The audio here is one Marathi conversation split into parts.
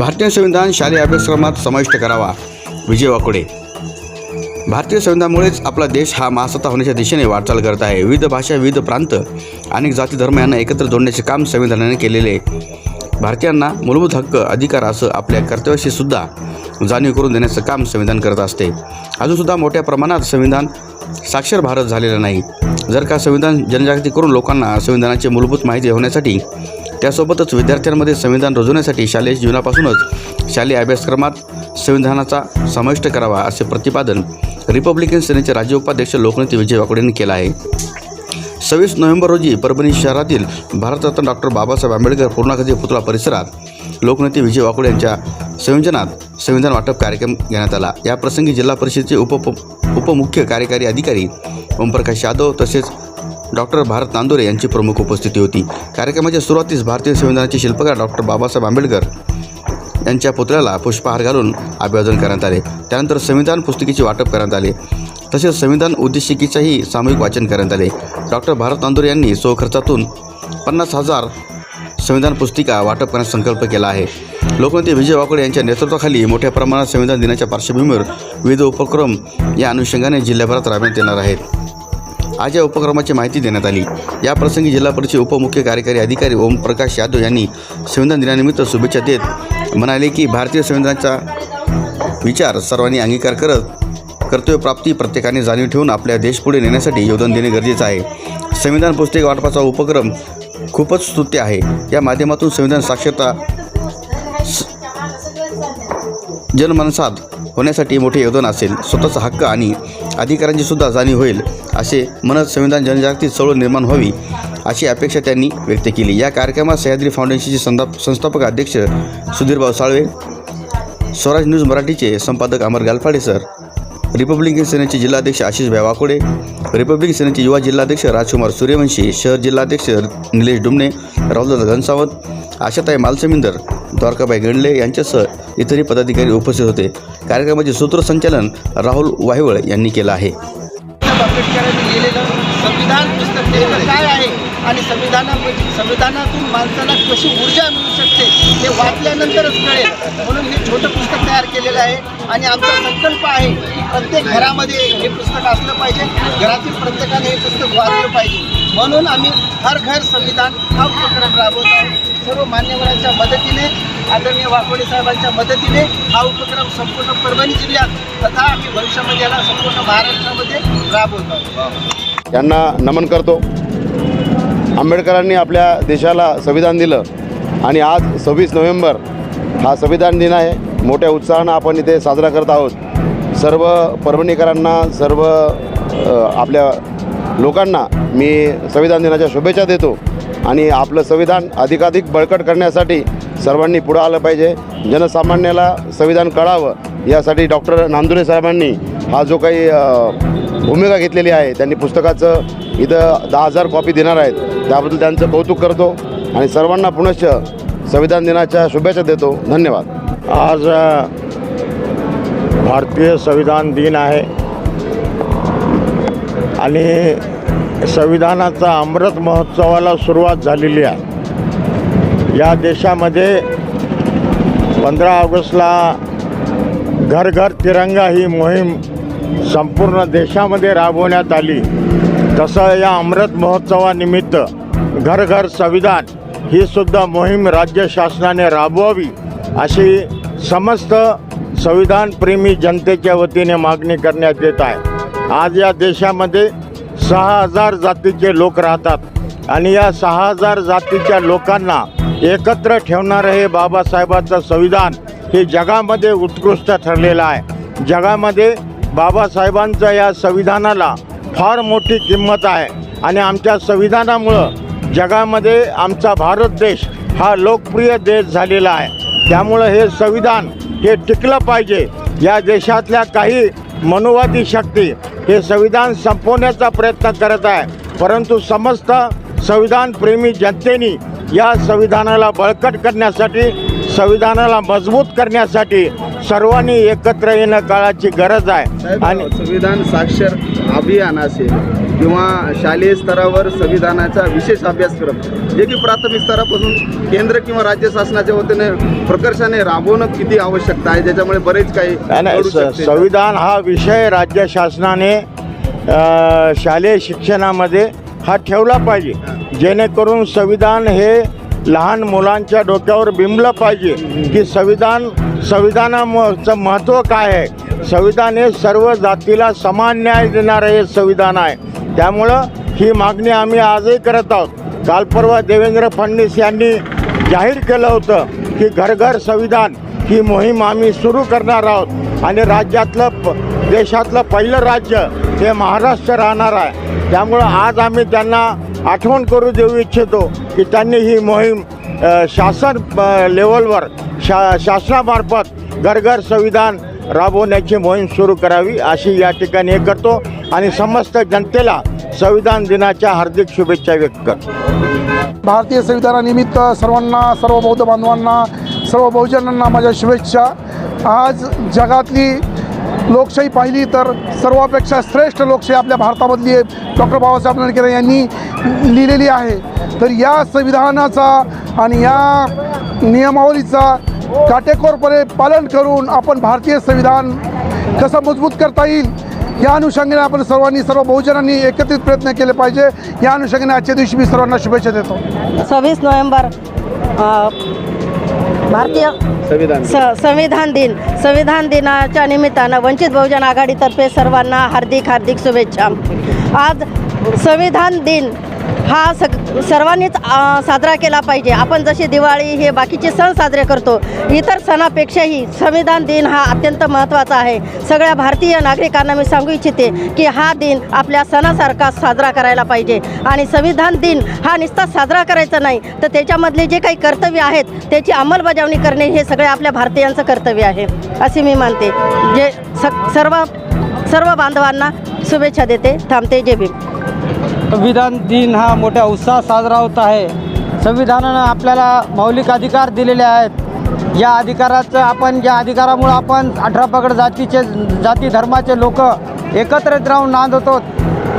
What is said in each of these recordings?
भारतीय संविधान शालेय अभ्यासक्रमात समाविष्ट करावा. विजय वाकोडे. भारतीय संविधानामुळेच आपला देश हा महासत्ता होण्याच्या दिशेने वाटचाल करत आहे. विविध भाषा विविध प्रांत अनेक जाती धर्म यांना एकत्र जोडण्याचे काम संविधानाने केलेले आहे. भारतीयांना मूलभूत हक्क अधिकार असं आपल्या कर्तव्याशी सुद्धा जाणीव करून देण्याचं काम संविधान करत असते. अजूनसुद्धा मोठ्या प्रमाणात संविधान साक्षर भारत झालेला नाही. जर का संविधान जनजागृती करून लोकांना संविधानाची मूलभूत माहिती होण्यासाठी त्यासोबतच विद्यार्थ्यांमध्ये संविधान रुजवण्यासाठी शालेय जीवनापासूनच शालेय अभ्यासक्रमात संविधानाचा समाविष्ट करावा असे प्रतिपादन रिपब्लिकन सेनेचे राज्य उपाध्यक्ष लोकनेते विजय वाकडेंनी केलं आहे. सव्वीस नोव्हेंबर रोजी परभणी शहरातील भारतरत्न डॉक्टर बाबासाहेब आंबेडकर पूर्णागती पुतळा परिसरात लोकनेते विजय वाकोड यांच्या संयोजनात संविधान वाटप कार्यक्रम घेण्यात आला. याप्रसंगी जिल्हा परिषदेचे उप उपमुख्य कार्यकारी अधिकारी ओमप्रकाश यादव तसेच डॉक्टर भारत नांदोरे यांची प्रमुख उपस्थिती होती. कार्यक्रमाच्या सुरुवातीस भारतीय संविधानाचे शिल्पकार डॉक्टर बाबासाहेब आंबेडकर यांच्या पुतळ्याला पुष्पहार घालून अभिवादन करण्यात आले. त्यानंतर संविधान पुस्तिकेचे वाटप करण्यात आले. तसेच संविधान उद्देशिकेचेही सामूहिक वाचन करण्यात आले. डॉक्टर भारत नांदोरे यांनी स्वखर्चातून पन्नास हजार संविधान पुस्तिका वाटप करण्यास संकल्प केला आहे. लोकनेते विजय वाकोडे यांच्या नेतृत्वाखाली मोठ्या प्रमाणात संविधान दिनाच्या पार्श्वभूमीवर विविध उपक्रम या अनुषंगाने जिल्ह्याभरात राबविण्यात येणार आहेत. आज या उपक्रमाची माहिती देण्यात आली. या प्रसंगी जिल्हा परिषद उपमुख्य कार्यकारी अधिकारी ओमप्रकाश यादव यांनी संविधान दिनानिमित्त शुभेच्छा देत म्हणाले की भारतीय संविधानाचा विचार सर्वांनी अंगीकार करत कर्तव्यप्राप्ती प्रत्येकाने जाणीव ठेवून आपल्या देश पुढे नेण्यासाठी योगदान देणे गरजेचं आहे. संविधान पुस्तक वाटपाचा उपक्रम खूपच स्तुत्य आहे. या माध्यमातून संविधान साक्षरता जनमनसात होण्यासाठी मोठे योगदान असेल. स्वतःचा हक्क आणि अधिकारांची सुद्धा जाणीव होईल असे मनत संविधान जनजागृती चळवळ निर्माण व्हावी अशी अपेक्षा त्यांनी व्यक्त केली. या कार्यक्रमात सह्याद्री फाउंडेशनचे संदा संस्थापक अध्यक्ष सुधीरभाऊ साळवे स्वराज न्यूज मराठीचे संपादक अमर गालफाडे सर रिपब्लिकन सेनेचे जिल्हाध्यक्ष आशिष वाकोडे रिपब्लिकन सेनेचे युवा जिल्हाध्यक्ष राजकुमार सूर्यवंशी शहर जिल्हाध्यक्ष निलेश डुमणे राहुलदादा घनसावत आशाताई मालसमिंदर द्वारकाबाई गेंडले यांच्यासह इतरही पदाधिकारी उपस्थित होते. कार्यक्रमाचे सूत्रसंचालन राहुल वाहिवळ यांनी केलं आहे? आणि संविधानामध्ये संविधानातून माणसाला कशी ऊर्जा मिळू शकते हे वाचल्यानंतरच कळेल. म्हणून हे छोटं पुस्तक तयार केलेलं आहे. आणि आमचा संकल्प आहे की प्रत्येक घरामध्ये हे पुस्तक असलं पाहिजे. घरातील प्रत्येकाने हे पुस्तक वाचलं पाहिजे. म्हणून आम्ही हर घर संविधान हा उपक्रम राबवत आहोत. सर्व मान्यवरांच्या मदतीने आदरणीय वाकोडे साहेबांच्या मदतीने हा उपक्रम संपूर्ण परभणी जिल्ह्यात तथा आम्ही भविष्यामध्ये याला संपूर्ण महाराष्ट्रामध्ये राबवत आहोत. यांना नमन करतो. आंबेडकरांनी आपल्या देशाला संविधान दिलं आणि आज सव्वीस नोव्हेंबर हा संविधान दिन आहे. मोठ्या उत्साहानं आपण इथे साजरा करत आहोत. सर्व परभणीकरांना सर्व आपल्या लोकांना मी संविधान दिनाच्या शुभेच्छा देतो आणि आपलं संविधान अधिकाधिक बळकट करण्यासाठी सर्वांनी पुढं आलं पाहिजे. जनसामान्याला संविधान कळावं यासाठी डॉक्टर नांदुरे साहेबांनी हा जो काही भूमिका घेतलेली आहे. त्यांनी पुस्तकाचं इथं दहा हजार कॉपी देणार आहेत. त्याबद्दल त्यांचं कौतुक करतो आणि सर्वांना पुनश्च संविधान दिनाच्या शुभेच्छा देतो. धन्यवाद. आज भारतीय संविधान दिन आहे. आणि संविधानाचा अमृत महोत्सवाला सुरुवात झालेली आहे. या देशामध्ये पंधरा ऑगस्टला घर घर तिरंगा ही मोहीम संपूर्ण देशामध्ये राबवण्यात आली. तसं या अमृत महोत्सवानिमित्त घर घर संविधान ही सुद्धा मोहीम राज्य शासनाने राबवावी अशी समस्त संविधानप्रेमी जनतेच्या वतीने मागणी करण्यात येत आहे. आज या देशामध्ये सहा हजार जातीचे लोक राहतात आणि या सहा हजार जातीच्या लोकांना एकत्र ठेवणारं हे बाबासाहेबाचं संविधान हे जगामध्ये उत्कृष्ट ठरलेलं आहे. जगामध्ये बाबासाहेबांचं या संविधानाला फार मोठी किंमत आहे. आणि आमच्या संविधानामुळं जगामध्ये आमचा भारत देश हा लोकप्रिय देश झालेला आहे. त्यामुळं हे संविधान हे टिकलं पाहिजे. या देशातल्या काही मनुवादी शक्ती हे संविधान संपवण्याचा प्रयत्न करत आहे. परंतु समस्त संविधानप्रेमी जनतेनी या संविधानाला बळकट करण्यासाठी संविधानाला मजबूत करण्यासाठी सर्वांनी एकत्र येणं काळाची गरज आहे. आणि संविधान साक्षर अभियान असेल किंवा शालेय स्तरावर संविधानाचा विशेष अभ्यासक्रम जे की प्राथमिक स्तरापासून केंद्र किंवा राज्य शासनाच्या वतीने प्रकर्षाने राबवणं किती आवश्यकता आहे? ज्याच्यामुळे बरेच काही. संविधान हा विषय राज्य शासनाने शालेय शिक्षणामध्ये हा ठेवला पाहिजे. जेणेकरून संविधान हे लहान मुलांच्या डोक्यावर बिंबलं पाहिजे की संविधान संविधानाचं महत्त्व काय आहे? संविधान हे सर्व जातीला समान न्याय देणारं हे संविधान आहे. त्यामुळं ही मागणी आम्ही आजही करत आहोत. काल परवा देवेंद्र फडणवीस यांनी जाहीर केलं होतं की घर घर संविधान ही मोहीम आम्ही सुरू करणार आहोत आणि राज्यातलं प देशातलं पहिलं राज्य हे महाराष्ट्र राहणार आहे. त्यामुळं आज आम्ही त्यांना आठवण करू देऊ इच्छितो की त्यांनी ही मोहीम शासन लेवलवर शा शासनामार्फत घरघर संविधान राबवण्याची मोहीम सुरू करावी अशी या ठिकाणी हे करतो आणि समस्त जनतेला संविधान दिनाच्या हार्दिक शुभेच्छा व्यक्त करतो. भारतीय संविधानानिमित्त सर्वांना सर्व बौद्ध बांधवांना सर्व बहुजनांना माझ्या शुभेच्छा. आज जगातली लोकशाही पाहिली तर सर्वापेक्षा श्रेष्ठ लोकशाही आपल्या भारतामधली डॉक्टर बाबासाहेब आंबेडकर यांनी लिहिलेली आहे. तर या संविधानाचा आणि या नियमावलीचा काटेकोरपणे पालन करून आपण भारतीय संविधान कसं मजबूत करता येईल या अनुषंगाने आपण सर्वांनी सर्व बहुजनांनी एकत्रित प्रयत्न केले पाहिजे. या अनुषंगाने आजच्या दिवशी मी सर्वांना शुभेच्छा देतो. सव्वीस नोव्हेंबर भारतीय संविधान स संविधान दिन. संविधान दिनाच्या निमित्तानं वंचित बहुजन आघाडीतर्फे सर्वांना हार्दिक हार्दिक शुभेच्छा. आज संविधान दिन. हा सग सर्वांनीच साजरा केला पाहिजे. आपण जशी दिवाळी हे बाकीचे सण साजरे करतो इतर सणापेक्षाही संविधान दिन हा अत्यंत महत्त्वाचा आहे. सगळ्या भारतीय नागरिकांना मी सांगू इच्छिते की हा दिन आपल्या सणासारखा साजरा करायला पाहिजे. आणि संविधान दिन हा नुसता साजरा करायचा नाही तर त्याच्यामधले जे काही कर्तव्य आहेत त्याची अंमलबजावणी करणे हे सगळे आपल्या भारतीयांचं कर्तव्य आहे. असे मी मानते. जे स सर्व सर्व बांधवांना शुभेच्छा देते. थांबते. जे भीम. संविधान दिन हा मोठ्या उत्साहात साजरा होत आहे. संविधानानं आपल्याला मौलिक अधिकार दिलेले आहेत. या अधिकाराचं आपण या अधिकारामुळं आपण अठरा पगड जातीचे जाती धर्माचे लोक एकत्रित राहून नांदतो.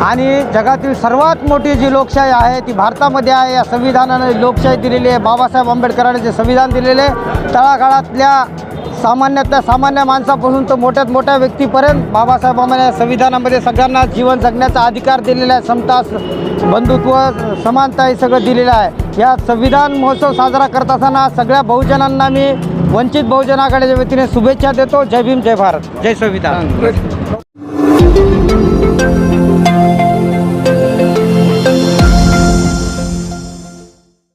आणि जगातील सर्वात मोठी जी लोकशाही आहे ती भारतामध्ये आहे. या संविधानानं लोकशाही दिलेली आहे. बाबासाहेब आंबेडकरांनी जे संविधान दिलेले तळागाळातल्या सामान्यातल्या सामान्य माणसापासून तर मोठ्यात मोठ्या व्यक्तीपर्यंत बाबासाहेबांनी संविधानामध्ये सगळ्यांना जीवन जगण्याचा अधिकार दिलेला आहे. समता बंधुत्व समानता हे सगळं दिलेलं आहे. या संविधान महोत्सव साजरा करत असताना सगळ्या बहुजनांना मी वंचित बहुजन आघाडीच्या वतीने शुभेच्छा देतो जय भीम जय भारत. जय संविधान.